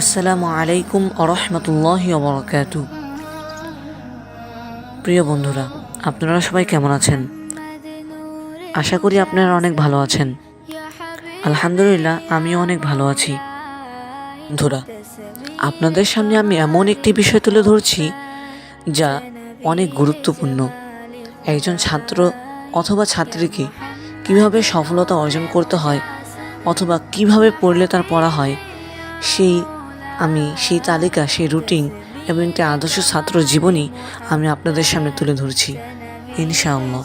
আসসালামু আলাইকুম আরহামতুল্লাহ বরকাত প্রিয় বন্ধুরা, আপনারা সবাই কেমন আছেন? আশা করি আপনারা অনেক ভালো আছেন। আলহামদুলিল্লাহ, আমিও অনেক ভালো আছি। বন্ধুরা, আপনাদের সামনে আমি এমন একটি বিষয় তুলে ধরছি যা অনেক গুরুত্বপূর্ণ। একজন ছাত্র অথবা ছাত্রীকে কীভাবে সফলতা অর্জন করতে হয়, অথবা কীভাবে পড়লে তার পড়া হয়, সেই আমি, সেই তালিকা, সেই রুটিন এবং একটি আদর্শ ছাত্র জীবনী আমি আপনাদের সামনে তুলে ধরছি, ইনশাআল্লাহ।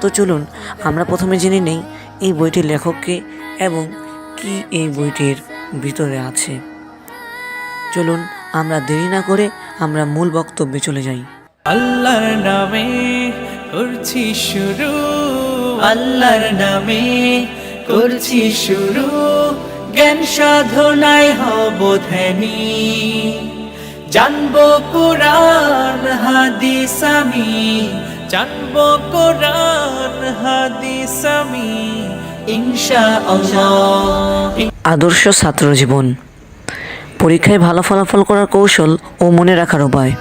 তো চলুন, আমরা প্রথমে জেনে নেই এই বইটির লেখককে এবং কি এই বইটির ভিতরে আছে। চলুন, আমরা দেরি না করে আমরা মূল বক্তব্যে চলে যাই। আল্লাহর নামে করছি শুরু। আল্লাহর নামে করছি শুরু। জ্ঞান সাধনায় হব ধ্যানী। জানব কোরআন হাদিস আমি। জানব কোরআন হাদিস আমি। আদর্শ ছাত্র জীবন। পরীক্ষায় ভালো ফলাফল করার কৌশল ও মনে রাখার উপায়।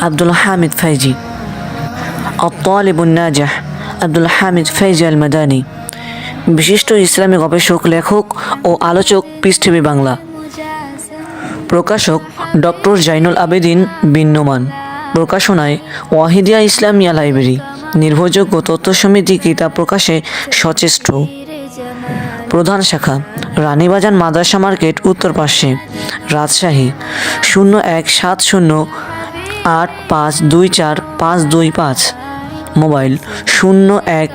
আব্দুল হামিদ ফাইজি। الطالب الناجح আব্দুল হামিদ ফাইজি আল মাদানি বিশিষ্ট ইসলামী গবেষক লেখক ও আলোচক পৃষ্ঠবী বাংলা প্রকাশক ডক্টর জাইনুল আবেদিন বিন্নমান প্রকাশনায় ওয়াহিদিয়া ইসলামিয়া লাইব্রেরি নির্ভরযোগ্য তথ্য সমিতি কিতাব প্রকাশে সচেষ্ট প্রধান শাখা রানীবাজার মাদ্রাসা মার্কেট উত্তর পাশে রাজশাহী শূন্য এক সাত শূন্য আট পাঁচ দুই চার পাঁচ দুই পাঁচ মোবাইল শূন্য এক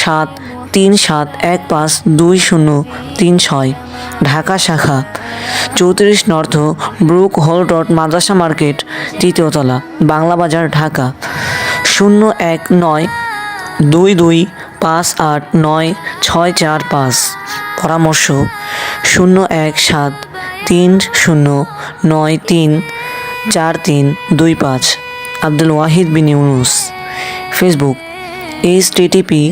সাত তিন সাত এক পাঁচ দুই শূন্য তিন ছয়। ঢাকা শাখা, চৌত্রিশ north brook hall road Madrasa market তৃতীয়তলা Bangla Bazar, Dhaka. শূন্য এক নয় দুই দুই পাঁচ আট নয় ছয় চার পাঁচ। পরামর্শ, শূন্য এক সাত তিন শূন্য নয় তিন চার তিন দুই পাঁচ। Abdul Wahid bin Yunus. Facebook H TTP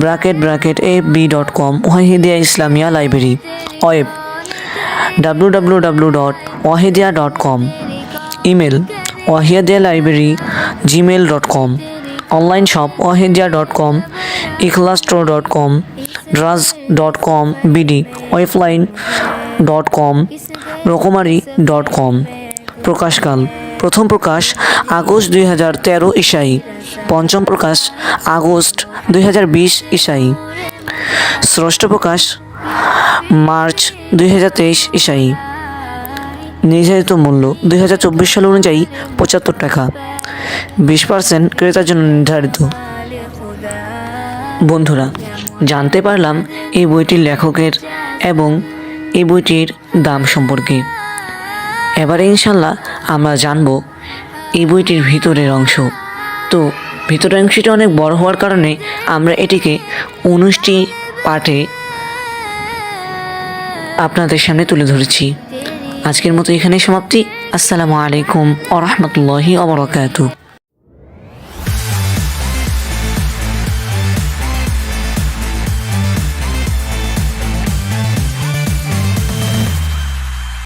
bracket bracket A B dot com Wahidia Islamia library web W W W dot Wahidia dot com email Wahidia library Gmail dot com online shop Wahidia dot com Ikhlastore dot com Daraz dot com BD webline dot com Rokomari dot com প্রকাশকাল। প্রথম প্রকাশ August দুই হাজার তেরো ইসাই। পঞ্চম প্রকাশ August দুই হাজার বিশ ইসাই। ষষ্ঠ প্রকাশ March দুই হাজার তেইশ ইসাই। নির্ধারিত মূল্য দুই হাজার চব্বিশ সাল অনুযায়ী পঁচাত্তর টাকা। বিশ পার্সেন্ট ক্রেতার জন্য নির্ধারিত। বন্ধুরা, জানতে পারলাম এই বইটির লেখকের এবং এই বইটির দাম সম্পর্কে। এবারে ইনশাল্লাহ আমরা জানব এই বইটির ভিতরের অংশ। তো ভিতরের অংশটি অনেক বড় হওয়ার কারণে আমরা এটিকে উনিশটি পাঠে আপনাদের সামনে তুলে ধরেছি। আজকের মতো এখানে সমাপ্তি। আসসালামু আলাইকুম আ রহমতুল্লাহি আবরকাতু